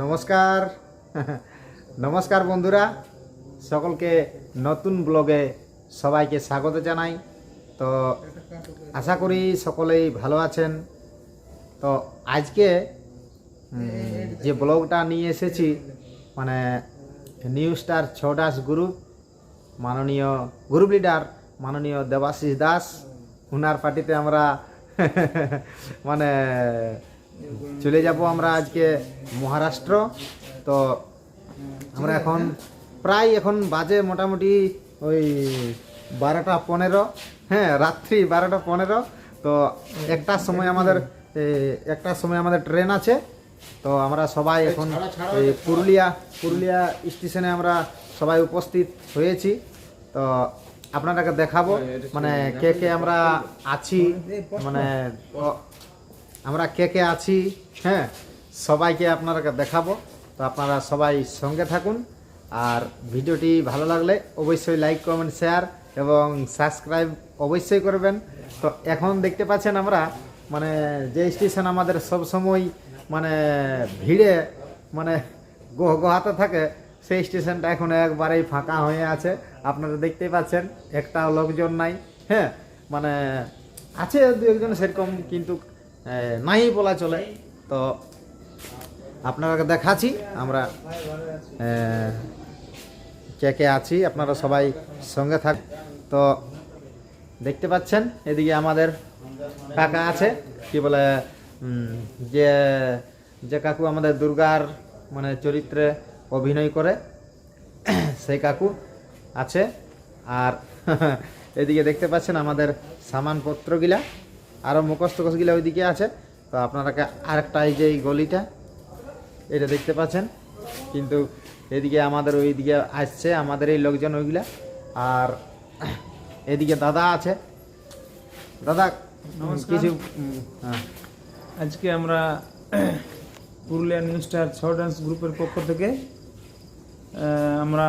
নমস্কার। নমস্কার বন্ধুরা। সকলকে নতুন ব্লগে সবাইকে স্বাগত জানাই। তো আশা করি সকলেই ভালো আছেন। তো আজকে যে ব্লগটা নিয়ে এসেছি মানে নিউ স্টার ছদাস গ্রুপ মাননীয় গ্রুপ লিডার মাননীয় দেবাশিস দাস। উনার পার্টিতে আমরা মানে চলে যাব আমরা আজকে মহারাষ্ট্র। তো আমরা এখন প্রায় এখন বাজে মোটামুটি ওই বারোটা পনেরো হ্যাঁ রাত্রি বারোটা পনেরো। তো একটার সময় আমাদের এ, একটার সময় আমাদের ট্রেন আছে। তো আমরা সবাই এখন এই পুরুলিয়া পুরুলিয়া স্টেশনে আমরা সবাই উপস্থিত হয়েছি। তো আপনাদেরকে দেখাবো মানে কে কে আমরা আছি মানে আমরা কে কে আছি হ্যাঁ সবাইকে আপনাদেরকে দেখাবো। তো আপনারা সবাই সঙ্গে থাকুন। আর ভিডিওটি ভালো লাগলে অবশ্যই লাইক কমেন্ট শেয়ার এবং সাবস্ক্রাইব অবশ্যই করবেন। তো এখন দেখতে পাচ্ছেন আমরা মানে যে স্টেশন আমাদের সব সময় মানে ভিড়ে মানে গহ গহাতে থাকে সেই স্টেশনটা এখন একবারেই ফাঁকা হয়ে আছে। আপনারা দেখতেই পাচ্ছেন, একটা লোকজন নাই হ্যাঁ? মানে আছে দু একজন সেরকম, কিন্তু নাই বলা চলে। তো আপনারা দেখাচ্ছি, আমরা কে কে আছি, আপনারা সবাই সঙ্গে থাক। তো দেখতে পাচ্ছেন, এদিকে আমাদের কাকা আছে, কি বলে যে যে কাকু আমাদের দুর্গার মানে চরিত্রে অভিনয় করে, সেই কাকু। আছে। আর এদিকে দেখতে পাচ্ছেন আমাদের সামানপত্রগুলা। আরও মুখস্থ কোষগুলা ওইদিকে আছে। তো আপনারা আরেকটা এই যে এই গলিটা এটা দেখতে পাচ্ছেন। কিন্তু এদিকে আমাদের ওইদিকে আসছে আমাদের এই লোকজন ওইগুলা। আর এদিকে দাদা আছে। দাদা কিছু হ্যাঁ। আজকে আমরা Purulia New Star Chhau dance গ্রুপের পক্ষ থেকে আমরা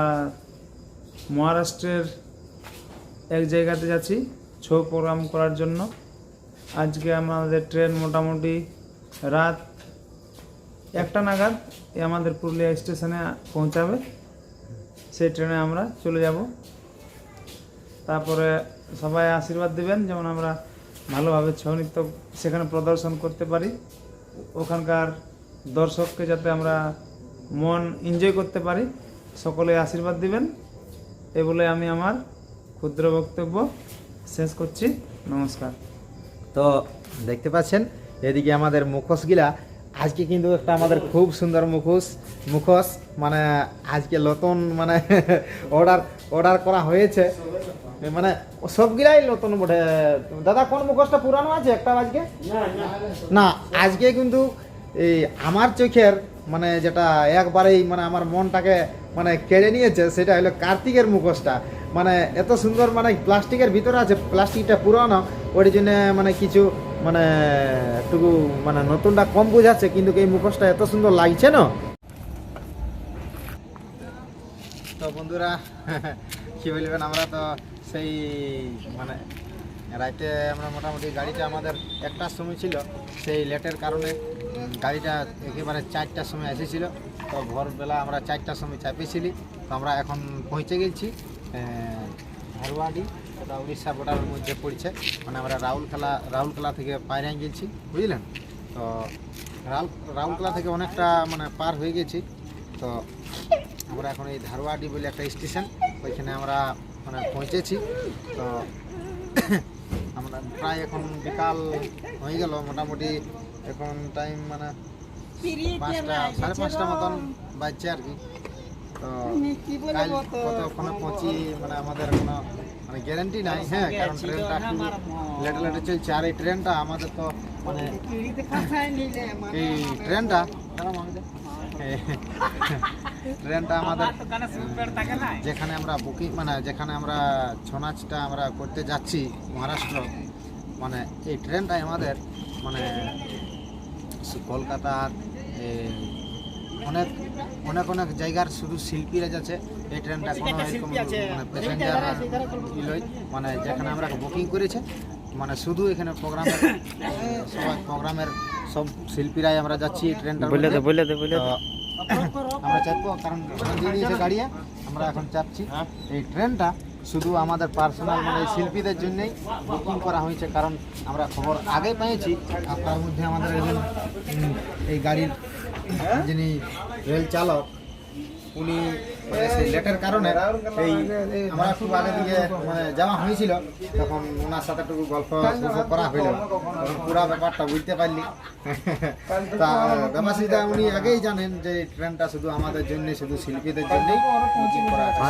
মহারাষ্ট্রের এক জায়গাতে যাচ্ছি ছৌ প্রোগ্রাম করার জন্য। আজকে আমাদের ট্রেন মোটামুটি রাত একটা নাগাদ আমাদের পুরুলিয়া স্টেশনে পৌঁছাবে। সেই ট্রেনে আমরা চলে যাব। তারপরে সবাই আশীর্বাদ দিবেন, যেমন আমরা ভালোভাবে ছৌ নৃত্য সেখানে প্রদর্শন করতে পারি। ওখানকার দর্শককে যাতে আমরা মন এনজয় করতে পারি, সকলে আশীর্বাদ দিবেন। এ বলে আমি আমার ক্ষুদ্র বক্তব্য শেষ করছি। নমস্কার। তো দেখতে পাচ্ছেন এদিকে আমাদের মুখোশগুলা। আজকে কিন্তু একটা আমাদের খুব সুন্দর মুখোশ মুখোশ মানে আজকে নতুন মানে অর্ডার অর্ডার করা হয়েছে। মানে সবগুলাই নতুন বটে। দাদা কোন মুখোশটা পুরানো আছে একটা আজকে? না আজকে কিন্তু এই আমার চোখের মানে যেটা একবারেই মানে আমার মনটাকে মানে কেড়ে নিয়েছে, সেটা হলো কার্তিকের মুখোশটা। মানে এত সুন্দর মানে প্লাস্টিকের ভিতরে আছে, প্লাস্টিকটা পুরানো ওই জন্য মানে কিছু মানে একটু মানে নতুনটা কম বোঝাচ্ছে, কিন্তু এই মুখোশটা এত সুন্দর লাগছে না। তো বন্ধুরা, কি বলবেন আমরা তো সেই মানে রাইতে আমরা মোটামুটি গাড়িটা আমাদের একটার সময় ছিল, সেই লেটের কারণে গাড়িটা একেবারে চারটার সময় এসেছিল। তো ভোরবেলা আমরা চারটার সময় চাপিয়েছিলি, তো আমরা এখন পৌঁছে গেছি হারুয়াডি ওটা উড়িষ্যা বর্ডারের মধ্যে পড়ছে। মানে আমরা রাউলকেলা রাউলকেলা থেকে পায়রাই গেছি, বুঝলেন? তো রাউল রাউলকেলা থেকে অনেকটা মানে পার হয়ে গেছি। তো আমরা এখন এই ধারওয়াডি বলে একটা স্টেশন, ওইখানে আমরা মানে পৌঁছেছি। তো প্রায় এখন বিকাল হয়ে গেল মোটামুটি এখন টাইম মানে পাঁচটা সাড়ে পাঁচটা মতন বাজছে আর কি। তো কাল কতক্ষণে পৌঁছি মানে আমাদের কোনো মানে গ্যারেন্টি নাই হ্যাঁ কারণ ট্রেনটা একটু লেটে লেটে চলছে। আর এই ট্রেনটা আমাদের তো মানে এই ট্রেনটা ট্রেনটা আমাদের যেখানে আমরা বুকিং মানে যেখানে আমরা ছৌ নাচটা আমরা করতে যাচ্ছি মহারাষ্ট্র মানে এই ট্রেনটাই আমাদের মানে কলকাতার এই অনেক অনেক অনেক জায়গার শুধু শিল্পীরা যাচ্ছে। এই ট্রেনটা কোনো এরকম মানে প্যাসেঞ্জার মানে যেখানে আমরা বুকিং করেছে মানে শুধু এখানে প্রোগ্রামের সবাই প্রোগ্রামের সব শিল্পীরাই আমরা যাচ্ছি এই ট্রেনটার বলে দে বলে দে বলে আমরা চাপবো, কারণ দিয়ে গাড়িয়ে, আমরা এখন চাপছি। এই ট্রেনটা শুধু আমাদের পার্সোনাল মানে শিল্পীদের জন্যই বুকিং করা হয়েছে, কারণ আমরা খবর আগে পেয়েছি। আর তার মধ্যে আমাদের এই গাড়ির যিনি রেল চালক উনি মানে সেই লেটের কারণে এই আমরা একটু আগে দিকে মানে যাওয়া হয়েছিল তখন ওনার সাথে একটু গল্প করা হইল। তখন পুরা ব্যাপারটা বুঝতে পারলি। তা দেবাশিদা উনি আগেই জানেন যে ট্রেনটা শুধু আমাদের জন্য শুধু শিল্পীদের জন্যই করা আছে।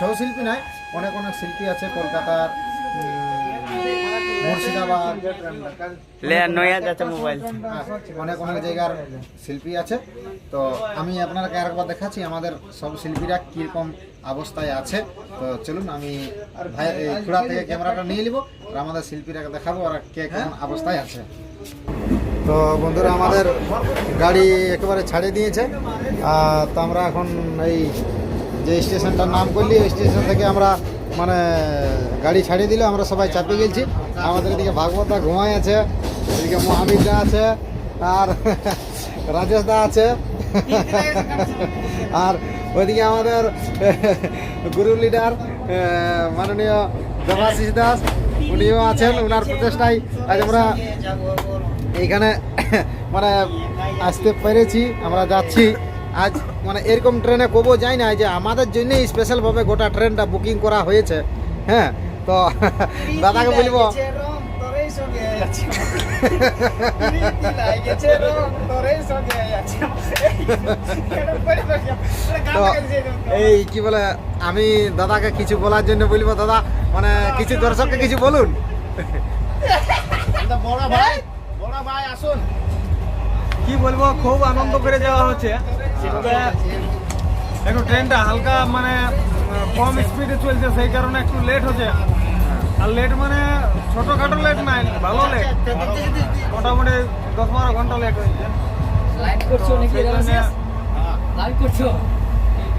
সৌ শিল্পী নয় অনেক অনেক শিল্পী আছে কলকাতার মুর্শিদাবাদ। নয়া যাচ্ছে মোবাইল হ্যাঁ, অনেক অনেক জায়গার শিল্পী আছে। তো আমি আপনাকে আরেকবার দেখাচ্ছি আমাদের সব শিল্পীরা কীরকম অবস্থায় আছে। তো চলুন আমি ভাই এই চূড়া থেকে ক্যামেরাটা নিয়ে নিব আর আমাদের শিল্পীরাকে দেখাবো ওরা কে কেমন অবস্থায় আছে। তো বন্ধুরা আমাদের গাড়ি একেবারে ছাড়ে দিয়েছে। তো আমরা এখন এই যে স্টেশনটার নাম করলি এই স্টেশন থেকে আমরা মানে গাড়ি ছাড়িয়ে দিলে, আমরা সবাই চাপে গেছি। আমাদের এদিকে ভাগবতদা ঘুমাই আছে, এদিকে মহাবীরদা আছে, আর রাজেশ দা আছে। আর ওইদিকে আমাদের গুরু লিডার মাননীয় দেবাশিস দাস, উনিও আছেন ওনার প্রচেষ্টায় আজ আমরা এইখানে মানে আসতে পেরেছি, আমরা যাচ্ছি। আজ মানে এরকম ট্রেনে কবো যাই না যে আমাদের জন্যই স্পেশালভাবে গোটা ট্রেনটা বুকিং করা হয়েছে। হ্যাঁ তো দাদাকে বলব তো এই কি বলে আমি দাদাকে কিছু বলার জন্য বলব দাদা মানে কিছু দর্শককে কিছু বলুন। কি বলব খুব আনন্দ করে যাওয়া হচ্ছে। তবে একটু ট্রেনটা হালকা মানে কম স্পিডে চলছে সেই কারণে একটু লেট হচ্ছে। আর লেট মানে ছোটখাটো লেট নাই ভালো লেট মোটামুটি দশ বারো ঘণ্টা লেট হয়েছে। সেই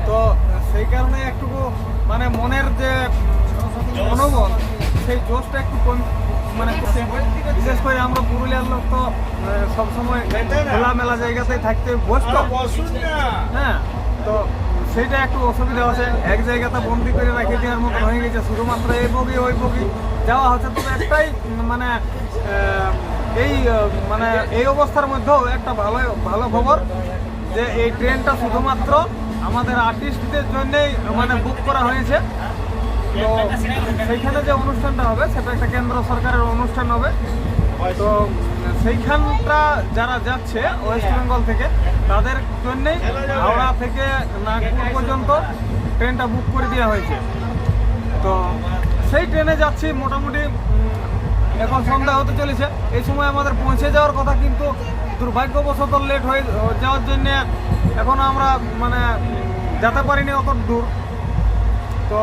তো সেই কারণে একটু মানে মনের যে মনোবল সেই জোশটা একটু কম মানে কমছে। বিশেষ করে আমরা পুরুলিয়ার লোক তো সবসময় খোলামেলা জায়গাতেই থাকতে বসতো। হ্যাঁ তো সেইটা একটু অসুবিধা হচ্ছে এক জায়গাতে বন্দি করে রেখে দেওয়ার মতো হয়ে গেছে শুধুমাত্র এই বগি ওই বগি। যাওয়া হচ্ছে তবে একটাই মানে এই মানে এই অবস্থার মধ্যেও একটা ভালো ভালো খবর যে এই ট্রেনটা শুধুমাত্র আমাদের আর্টিস্টদের জন্যই মানে বুক করা হয়েছে। তো সেইখানে যে অনুষ্ঠানটা হবে, সেটা একটা কেন্দ্র সরকারের অনুষ্ঠান হবে। তো সেইখানটা যারা যাচ্ছে ওয়েস্ট বেঙ্গল থেকে, তাদের জন্যেই হাওড়া থেকে নাগপুর পর্যন্ত ট্রেনটা বুক করে দেওয়া হয়েছে। তো সেই ট্রেনে যাচ্ছি, মোটামুটি এখন সন্ধ্যা হতে চলেছে। এই সময় আমাদের পৌঁছে যাওয়ার কথা, কিন্তু দুর্ভাগ্যবশত লেট হয়ে যাওয়ার জন্যে এখন আমরা মানে যেতে পারিনি অত দূর। তো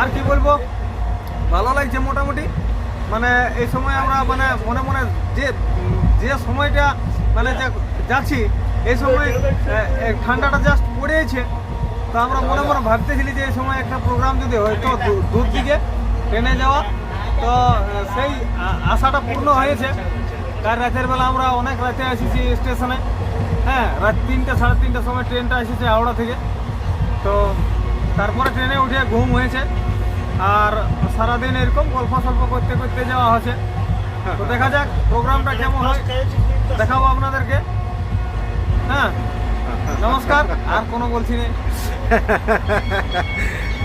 আর কি বলব? ভালো লাগছে মোটামুটি। মানে এই সময় আমরা মানে মনে মনে যে যে সময়টা মানে যাচ্ছি, এই সময় ঠান্ডাটা জাস্ট পড়েছে। তো আমরা মনে মনে ভাবতেছিলি যে এই সময় একটা প্রোগ্রাম যদি হয়তো দূর দিকে ট্রেনে যাওয়া তো সেই আশাটা পূর্ণ হয়েছে। কাল রাতের বেলা আমরা অনেক রাতে এসেছি স্টেশনে। হ্যাঁ রাত তিনটে, সাড়ে তিনটের সময় ট্রেনটা এসেছে হাওড়া থেকে। তো তারপরে ট্রেনে উঠে ঘুম হয়েছে। আর সারাদিন এরকম গল্প সল্প করতে করতে যাওয়া হচ্ছে তো দেখা যাক, প্রোগ্রামটা কেমন হয়, দেখাবো আপনাদেরকে। হ্যাঁ নমস্কার, আর কোনো বলছি না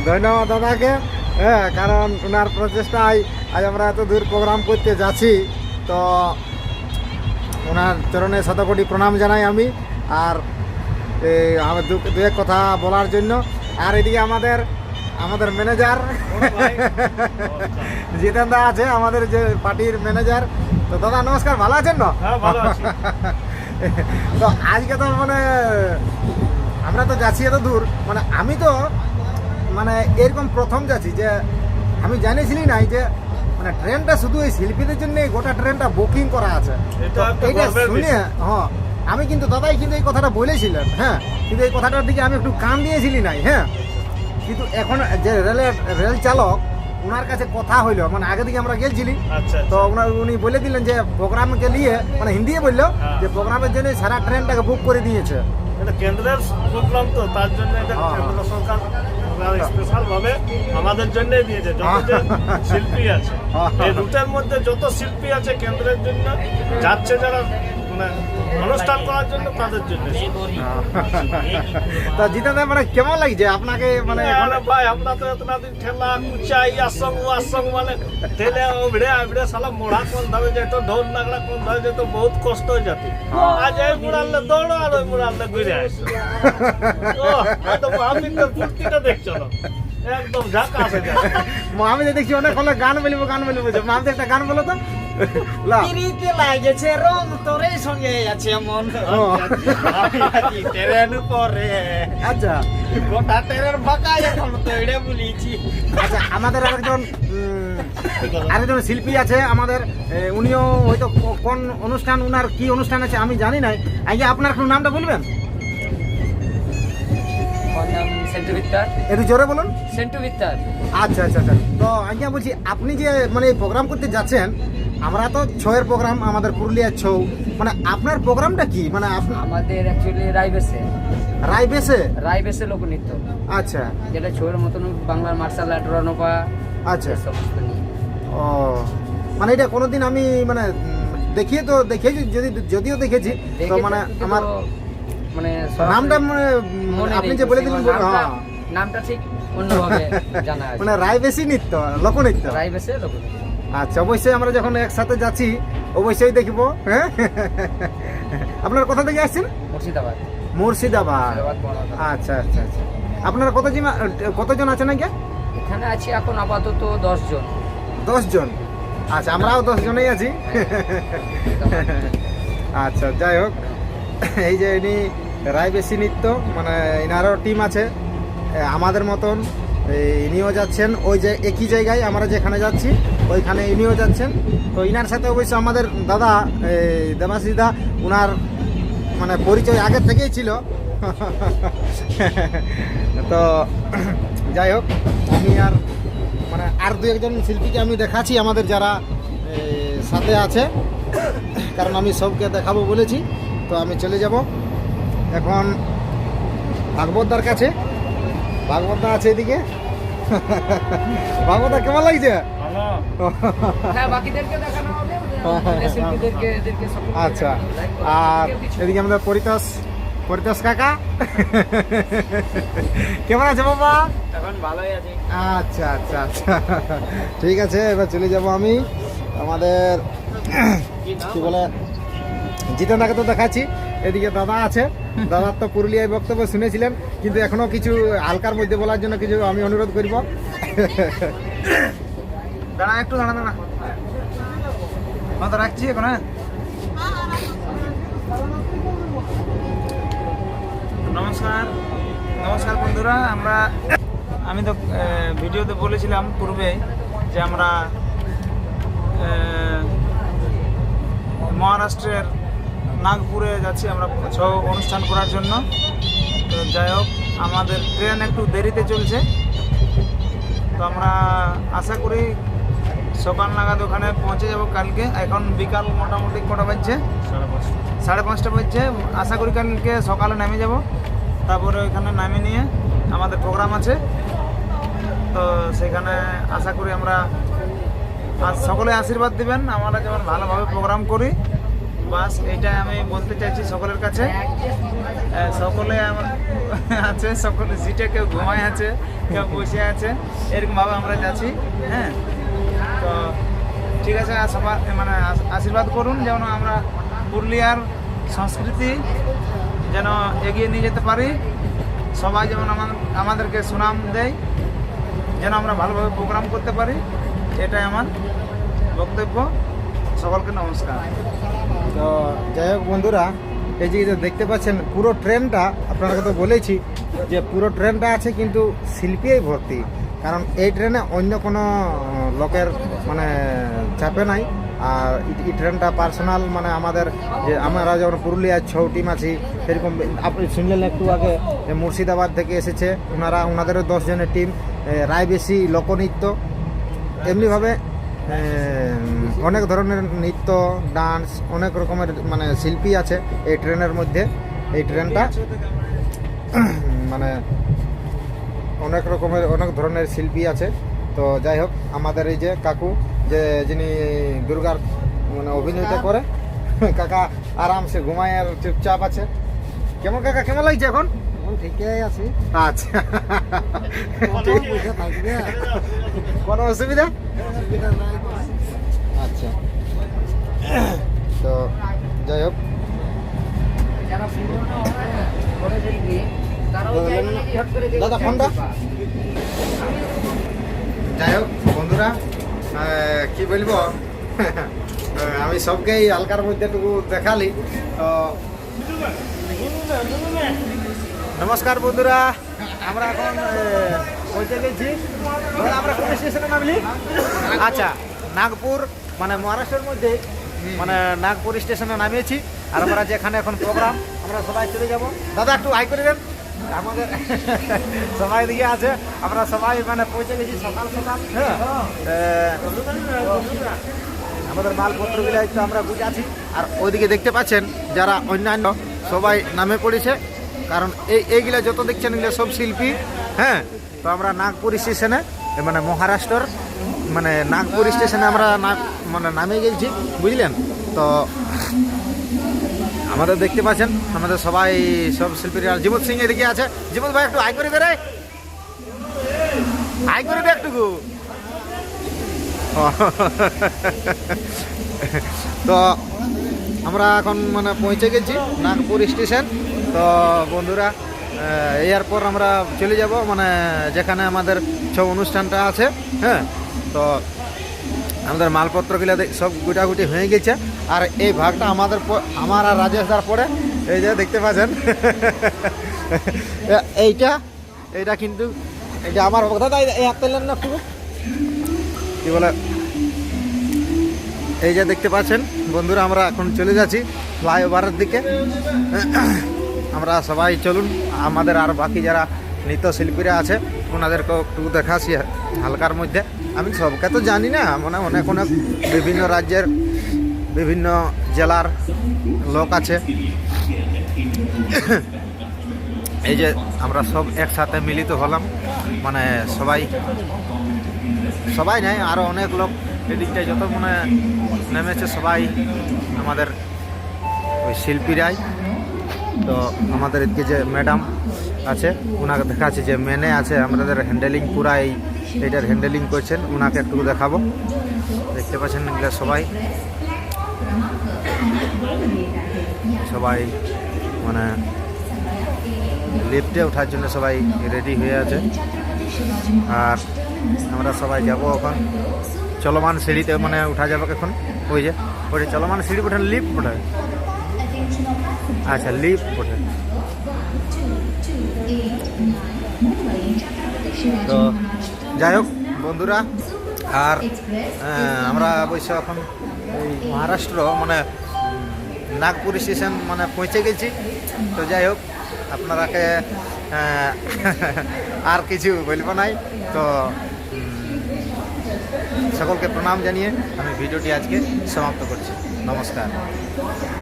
ধন্যবাদ দাদাকে হ্যাঁ কারণ ওনার প্রচেষ্টায় আজ আমরা এত দূর প্রোগ্রাম করতে যাচ্ছি। তো ওনার চরণে শতকোটি প্রণাম জানাই আমি। আর আমার দু এক কথা বলার জন্য আর এদিকে আমাদের আমাদের ম্যানেজার জিতেন দা আছে আমাদের যে পার্টির ম্যানেজার তো দাদা নমস্কার ভালো আছেন না তো আজকে তো মানে আমরা তো যাচ্ছি এত দূর। মানে আমি তো মানে এরকম প্রথম যাচ্ছি যে আমি জানিছিলি নাই যে মানে ট্রেনটা শুধু এই শিল্পীদের জন্য গোটা ট্রেনটা বুকিং করা আছে। তো এইটা শুনে হ্যাঁ আমি কিন্তু দাদাই কিন্তু এই কথাটা বলেছিলেন হ্যাঁ কিন্তু এই কথাটার দিকে আমি একটু কান দিয়েছিলি নাই হ্যাঁ কিন্তু এখন যে রেলের রেল চালক ওনার কাছে কথা হইল মানে আগে থেকে আমরা গেছিলি আচ্ছা তো ওনার উনি বলে দিলেন যে প্রোগ্রামকে নিয়ে মানে হিন্দি বলল হ্যাঁ। যে প্রোগ্রামের জন্য সারা ট্রেনটাকে বুক করে দিয়েছে এটা কেন্দ্রের প্রোগ্রাম তো তার জন্য এটা হ্যাঁ। কেন্দ্র সরকার স্পেশাল ভাবে আমাদের জন্য দিয়েছে যত শিল্পী আছে হ্যাঁ। এই রুটের মধ্যে যত শিল্পী আছে কেন্দ্রের জন্য যাচ্ছে যারা অনুষ্ঠান করার জন্য তাদের জন্য তা মানে কেমন লাগছে? আপনাকে মানে আরে ভাই আমরা তো এতনা দিন ঠেলা মানে ঠেলে সালা মোড়া কোন ধাবে যেত ঢোল নাগড়া কোন ধাবে যেত বহুত কষ্ট হয়ে যেত। আজ এই মুড়ালে দৌড়ো আর ওই মুড়ালে ঘুরে আসো। ও হয়তো ফুর্তিটা দেখছ না? একদম ঝাঁকা আছে। আমি তো দেখছি অনেক গান বলিব গান বলিব যে একটা গান বলো তো। পিরিতে লাগেছে রং তোরে সঙ্গে আছে মন ট্রেন পরে। আচ্ছা। গোটা ট্রেনের ফাঁকা এখন তো এটা বলিছি আচ্ছা আমাদের আরেকজন আরেকজন শিল্পী আছে আমাদের উনিও হয়তো কোন অনুষ্ঠান উনার কি অনুষ্ঠান আছে আমি জানি নাই। আগে আপনার কোন নামটা বলবেন? একটু জোরে বলুন। সেন্টু বিত্তার আচ্ছা আচ্ছা আচ্ছা। তো আজ্ঞা বলছি আপনি যে মানে প্রোগ্রাম করতে যাচ্ছেন আমরা তো ছয়ের প্রোগ্রাম আমাদের পুরুলিয়ার ছৌ। মানে আপনার প্রোগ্রামটা কি? মানে আমাদের অ্যাকচুয়ালি রাইবেসে রায়বেসে রাইবেসে লোকনৃত্য। আচ্ছা। যেটা ছৌয়ের মতন বাংলার মার্শাল আর্ট রণপা আচ্ছা। সমস্ত ও মানে এটা কোনোদিন আমি মানে দেখিয়ে তো দেখেছি যদি যদিও দেখেছি তো মানে আমার মানে নামটা মানে আপনি যে বলে দিলেন নামটা- হ্যাঁ। নামটা ঠিক অন্যভাবে জানা আছে। মানে রায়বেশি নৃত্য লোকনৃত্য। রাইবেসে লোকনৃত্য। আচ্ছা অবশ্যই আমরা যখন একসাথে যাচ্ছি অবশ্যই দেখব হ্যাঁ? আপনার কোথা থেকে আসছেন? মুর্শিদাবাদ। মুর্শিদাবাদ। আচ্ছা আচ্ছা আচ্ছা। আপনারা কতজন কতজন আছেন নাকি এখানে আছি এখন আপাতত দশজন। দশজন। আচ্ছা আমরাও দশ জনেই আছি। আচ্ছা যাই হোক। এই যে ইনি রায়বেশি নৃত্য মানে ইনারও টিম আছে আমাদের মতন ইনিও যাচ্ছেন। ওই যে একই জায়গায় আমরা যেখানে যাচ্ছি ওইখানে ইনিও যাচ্ছেন। তো ইনার সাথে অবশ্য আমাদের দাদা এই দেবাশিদা উনার মানে পরিচয় আগের থেকেই ছিল। তো যাই হোক, আমি আর মানে আর দু একজন শিল্পীকে আমি দেখাচ্ছি আমাদের যারা সাথে আছে। কারণ আমি সবকে দেখাবো বলেছি। তো আমি চলে যাব। এখন ভাগবতদার কাছে। ভাগবতদা আছে এদিকে। ভাগবতদা কেমন লাগছে? হ্যাঁ এদেরকে সকলকে আচ্ছা। আর এদিকে আমাদের পরিতোষ পরিতোষ কাকা। কেমন আছে বাবা? এখন ভালোই আছি। আচ্ছা আচ্ছা আচ্ছা। ঠিক আছে এবার চলে যাব আমি আমাদের কি বলে জিতেন্দাকে তো দেখাচ্ছি। এদিকে দাদা আছে। দাদার তো পুরুলিয়ায় বক্তব্য শুনেছিলেন কিন্তু এখনও কিছু হালকার মধ্যে বলার জন্য কিছু আমি অনুরোধ করব। দাঁড়া, একটু দাঁড়া দাঁড়া। তো রাখছি এখন হ্যাঁ? নমস্কার। নমস্কার বন্ধুরা, আমরা, আমি তো ভিডিওতে বলেছিলাম পূর্বে যে আমরা মহারাষ্ট্রের নাগপুরে যাচ্ছি আমরা ছৌ অনুষ্ঠান করার জন্য। তো যাই হোক, আমাদের ট্রেন একটু দেরিতে চলছে। তো আমরা আশা করি সকাল নাগাদ ওখানে পৌঁছে যাব কালকে। এখন বিকাল মোটামুটি কটা বাজছে? সাড়ে পাঁচটা। বাজছে। আশা করি কালকে সকালে নেমে যাব। তারপরে ওইখানে নামে নিয়ে আমাদের প্রোগ্রাম আছে। তো সেখানে আশা করি আমরা আর সকলে আশীর্বাদ দিবেন। আমরা যেমন ভালোভাবে প্রোগ্রাম করি। বাস এইটাই আমি বলতে চাইছি সকলের কাছে। সকলে আমার আছে সকলে সিটে কেউ ঘুমায় আছে কেউ বসে আছে। এরকমভাবে আমরা যাচ্ছি হ্যাঁ? তো ঠিক আছে মানে আশীর্বাদ করুন যেন আমরা পুরুলিয়ার সংস্কৃতি যেন এগিয়ে নিয়ে যেতে পারি। সবাই যেমন আমাদের আমাদেরকে সুনাম দেয়, যেন আমরা ভালোভাবে প্রোগ্রাম করতে পারি। এটাই আমার বক্তব্য। সকলকে নমস্কার। তো যাই হোক বন্ধুরা, এই যে দেখতে পাচ্ছেন, পুরো ট্রেনটা আপনাকে তো বলেছি যে পুরো ট্রেনটা আছে কিন্তু শিল্পীই ভর্তি। কারণ এই ট্রেনে অন্য কোনো লোকের মানে চাপে নাই। আর এই- ট্রেনটা পার্সোনাল মানে আমাদের যে, আমরা যেমন পুরুলিয়ার ছৌ টিম আছি, সেরকম আপনি শুনলেন একটু আগে মুর্শিদাবাদ থেকে এসেছে, ওনারা, ওনাদেরও দশ জনের টিম রায়বেশি লোকনৃত্য, এমনিভাবে অনেক ধরনের নৃত্য, ডান্স, অনেক রকমের মানে শিল্পী আছে এই ট্রেনের মধ্যে। এই ট্রেনটা মানে অনেক রকমের অনেক ধরনের শিল্পী আছে। তো যাই হোক আমাদের এই যে কাকু যে যিনি দুর্গার মানে অভিনয়টা করে কাকা আরামসে ঘুমায় আর চুপচাপ আছে। কেমন কাকা কেমন লাগছে এখন? ঠিকই আছে। আচ্ছা। কোনো অসুবিধা আচ্ছা। তো যাই হোক। যাই হোক, বন্ধুরা কি বলব? আমি সবকেই হালকার মধ্যে টুকু দেখালি। তো, নমস্কার বন্ধুরা, আমরা এখন পৌঁছে আমরা কোন স্টেশনে নামলি? আচ্ছা নাগপুর মানে মহারাষ্ট্রের মধ্যে মানে নাগপুর স্টেশনে নামিয়েছি। আর আমরা যেখানে এখন প্রোগ্রাম আমরা সবাই চলে যাব। দাদা, একটু আই করে দেন। আমাদের সবাই দিকে আছে। আমরা সবাই মানে পৌঁছে গেছি সকাল সকাল। হ্যাঁ। আমাদের মালপত্রগুলো একটু আমরা গুছাচ্ছি আর ওইদিকে দেখতে পাচ্ছেন যারা অন্যান্য সবাই নামে পড়েছে কারণ এই এইগুলা যত দেখছেন এগুলো সব শিল্পী হ্যাঁ? তো আমরা নাগপুর স্টেশনে মানে মহারাষ্ট্রর মানে নাগপুর স্টেশনে আমরা মানে নামে গেছি বুঝলেন? তো আমাদের দেখতে পাচ্ছেন, আমাদের সবাই সব শিল্পীরা জীবত সিং এদিকে আছে। জীবত ভাই, একটু আয় করে রে। আয় করে দে একটুকু। তো আমরা এখন মানে পৌঁছে গেছি নাগপুর স্টেশন। তো বন্ধুরা এরপর আমরা চলে যাব মানে যেখানে আমাদের সব অনুষ্ঠানটা আছে হ্যাঁ? তো আমাদের মালপত্রগুলো সব গুটাগুটি হয়ে গেছে। আর এই ভাগটা আমাদের আমার আর রাজেশ দার পরে। এই যে দেখতে পাচ্ছেন? এইটা এইটা কিন্তু এটা আমার ভাগ। দাদা, এই হাত না খুব। কি বলে? এই যে দেখতে পাচ্ছেন? বন্ধুরা, আমরা এখন চলে যাচ্ছি ফ্লাইওভারের দিকে। আমরা সবাই চলুন। আমাদের আর বাকি যারা নৃত্যশিল্পীরা আছে, ওনাদেরকেও একটু দেখাচ্ছি হালকার মধ্যে। আমি সবকে তো জানি না মানে অনেক অনেক বিভিন্ন রাজ্যের বিভিন্ন জেলার লোক আছে। এই যে আমরা সব একসাথে মিলিত হলাম মানে সবাই সবাই নাই আরও অনেক লোক এদিকটায় যত মনে নেমেছে সবাই আমাদের ওই শিল্পীরাই। তো আমাদের এদিকে যে ম্যাডাম আছে ওনাকে দেখাচ্ছি যে মেনে আছে, আমাদের হ্যান্ডেলিং পুরা এই এইটার হ্যান্ডেলিং করছেন, ওনাকে একটু দেখাবো। দেখতে পাচ্ছেন এগুলো সবাই। সবাই মানে লিফটে ওঠার জন্য সবাই রেডি হয়ে আছে। আর আমরা সবাই যাব এখন। চলমান সিঁড়িতে মানে উঠা যাবে এখন। ওই যে ওই যে চলমান সিঁড়ি ওঠেন লিফট ওঠে আচ্ছা লিফট ওঠে তো যাই হোক, বন্ধুরা, আর আমরা অবশ্য এখন এই মহারাষ্ট্র মানে নাগপুর স্টেশন মানে পৌঁছে গেছি। তো যাই হোক, আপনারাকে আর কিছু বলব নাই। তো সকলকে প্রণাম জানিয়ে আমি ভিডিওটি আজকে সমাপ্ত করছি। নমস্কার।